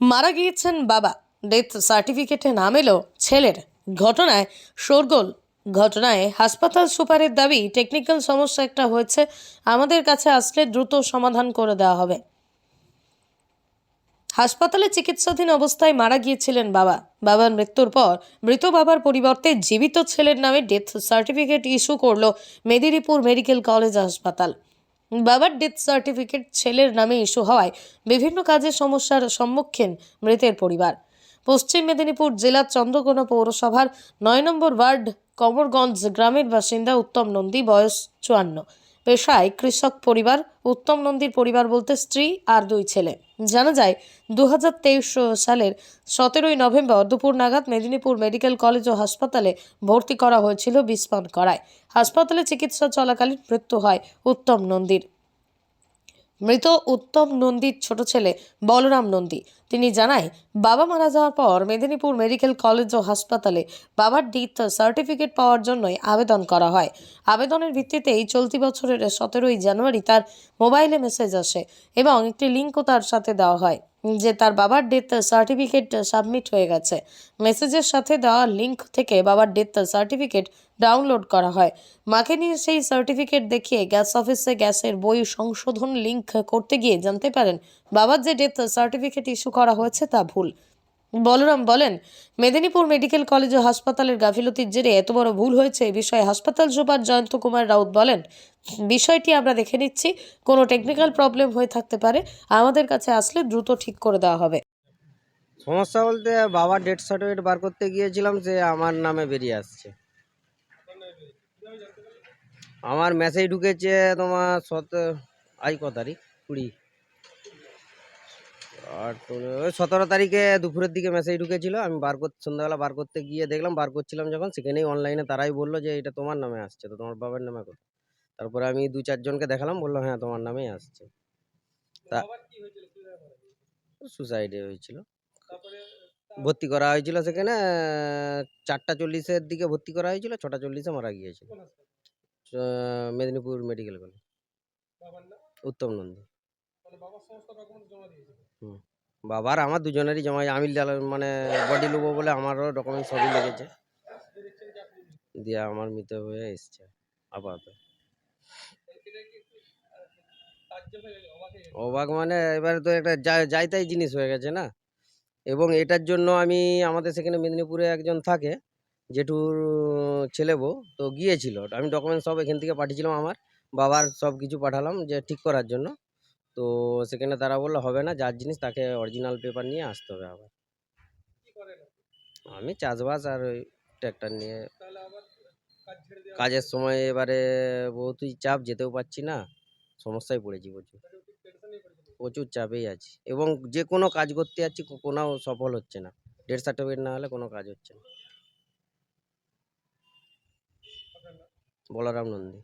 মারা গিয়েছেন বাবা। ডেথ সার্টিফিকেটে নাম এলো ছেলের। ঘটনায় শোরগোল। ঘটনায় হাসপাতাল সুপারের দাবি, টেকনিক্যাল সমস্যা একটা হয়েছে, আমাদের কাছে আসলে দ্রুত সমাধান করে দেওয়া হবে। হাসপাতালে চিকিৎসাধীন অবস্থায় মারা গিয়েছিলেন বাবা। বাবার মৃত্যুর পর মৃত বাবার পরিবর্তে জীবিত ছেলের নামে ডেথ সার্টিফিকেট ইস্যু করল মেদিনীপুর মেডিকেল কলেজ হাসপাতাল। বাবার ডেথ সার্টিফিকেট ছেলের নামে ইস্যু হওয়ায় বিভিন্ন কাজের সমস্যার সম্মুখীন মৃতের পরিবার। পশ্চিম মেদিনীপুর জেলার চন্দ্রকোনা পৌরসভার নয় নম্বর ওয়ার্ড কমরগঞ্জ গ্রামের বাসিন্দা উত্তম নন্দী, বয়স চুয়ান্ন। পেশায় কৃষক পরিবার, উত্তম নন্দীর পরিবার বলতে স্ত্রী আর দুই ছেলে। জানা যায় দু হাজার তেইশ সালের সতেরোই নভেম্বর দুপুর নাগাদ মেদিনীপুর মেডিকেল কলেজ ও হাসপাতালে ভর্তি করা হয়েছিল বিস্পান করায়। হাসপাতালে চিকিৎসা চলাকালীন মৃত্যু হয় উত্তম নন্দীর। মৃত উত্তম নন্দীর ছোট ছেলে বলরাম নন্দী। তিনি জানায়, বাবা মারা যাওয়ার পর মেদিনীপুর মেডিকেল কলেজ ও হাসপাতালে বাবার ডিথ সার্টিফিকেট পাওয়ার জন্যই আবেদন করা হয়। আবেদনের ভিত্তিতে এই চলতি বছরের সতেরোই জানুয়ারি তার মোবাইলে মেসেজ আসে এবং একটি লিঙ্কও তার সাথে দেওয়া হয়। যে তার বাবার ডেথ সার্টিফিকেট সাবমিট হয়ে গেছে। মেসেজের সাথে দেওয়া লিঙ্ক থেকে বাবার ডেথ সার্টিফিকেট ডাউনলোড করা হয়। মাকে নিয়ে সেই সার্টিফিকেট দেখিয়ে গ্যাস অফিসে গ্যাসের বই সংশোধন লিঙ্ক করতে গিয়ে জানতে পারেন, বাবার যে ডেথ সার্টিফিকেট ইস্যু করা হয়েছে তা ভুল। বলরাম বলেন, মেদিনীপুর মেডিকেল কলেজ ও হাসপাতালের গাফিলতির জেরে এত বড় ভুল হয়েছে এই বিষয়ে হাসপাতাল সুপার জয়ন্ত কুমার রাউত বলেন, বিষয়টি আমরা দেখে নিচ্ছি, কোনো টেকনিক্যাল প্রবলেম হয়ে থাকতে পারে, আমাদের কাছে আসলে দ্রুত ঠিক করে দেওয়া হবে। সমস্যা বলতে বাবার ডেথ সার্টিফিকেট বার করতে গিয়েছিলাম যে আমার নামে বেরিয়ে আসছে। আমার মেসেজ ঢুকেছে তোমার সত আজ ক তারিখ? কুড়ি। আর সতেরো তারিখে দুপুরের দিকে মেসেজ ঢুকেছিল। আমি বার করতে সন্ধ্যাবেলা বার করতে গিয়ে দেখলাম, বার করছিলাম যখন, সেখানেই অনলাইনে তারাই বলল যে, এটা তোমার নামে আসছে। তো তোমার বাবার নামে কোথায় তারপরে আমি দু চারজনকে দেখালাম, বলল হ্যাঁ তোমার নামেই আসছে। তা সুসাইডে হয়েছিল। ভর্তি করা হয়েছিল সেখানে, চারটা চল্লিশের দিকে ভর্তি করা হয়েছিল, ছটা চল্লিশে মারা গিয়েছিল। Medinipur medical college. উত্তম নন্দী। বাবার আমার দুজনেরই জমা আমি মানে বডি নেব বলে আমারও ডকুমেন্ট সবই লেগেছে। দিয়ে আমার মৃত হয়ে এসছে, আপাতত। অবাক মানে এবারে তো একটা যাই তাই জিনিস হয়ে গেছে না? এবং এটার জন্য আমি আমাদের সেখানে মেদিনীপুরে একজন থাকে, জেঠুর ছেলে বউ, তো গিয়েছিল। আমি ডকুমেন্ট সব এখান থেকে পাঠিয়েছিলাম আমার। বাবার সব কিছু পাঠালাম যে ঠিক করার জন্য। তো সেখানে তারা বলল হবে না যার জিনিস তাকে অরিজিনাল পেপার নিয়ে আসতে হবে আবার। আমি চাষবাস আর ওই ট্র্যাক্টর নিয়ে। কাজের সময় এবারে বহুতই চাপ যেতেও পারছি না সমস্যায় পড়েছি প্রচুর। প্রচুর চাপেই আছি এবং যে কোনো কাজ করতে যাচ্ছি কোনো সফল হচ্ছে না। ডেট সার্টিফিকেট না হলে কোনো কাজ হচ্ছে না। বলরাম নন্দী।